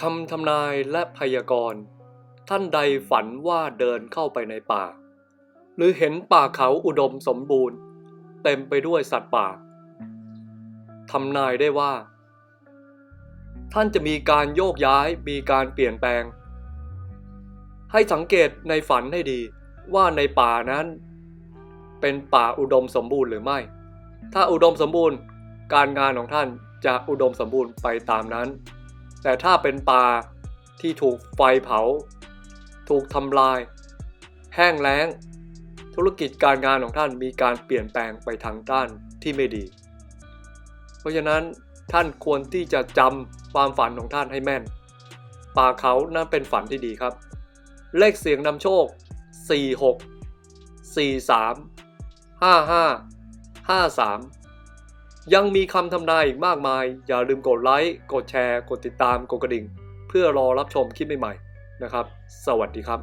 คำทำนายและพยากรณ์ ท่านใดฝันว่าเดินเข้าไปในป่า หรือเห็นป่าเขาอุดมสมบูรณ์ เต็มไปด้วยสัตว์ป่าทำนายได้ว่า ท่านจะมีการโยกย้ายมีการเปลี่ยนแปลง ให้สังเกตในฝันให้ดีว่าในป่านั้น เป็นป่าอุดมสมบูรณ์หรือไม่ ถ้าอุดมสมบูรณ์ การงานของท่านจะอุดมสมบูรณ์ไปตามนั้น แต่ถ้าเป็นป่าที่ถูกไฟเผา ถูกทำลาย แห้งแล้ง ธุรกิจการงานของท่านมีการเปลี่ยนแปลงไปทางด้านที่ไม่ดี เพราะฉะนั้นท่านควรที่จะจำความฝันของท่านให้แม่น ป่าเขานั้นเป็นฝันที่ดีครับ เลขเสียงนำโชค 46 43 55 53 ยังมีคำทำนายอีกมากมาย อย่าลืมกดไลค์ กดแชร์ กดติดตาม กดกระดิ่ง เพื่อรอรับชมคลิปใหม่ๆนะครับ สวัสดีครับ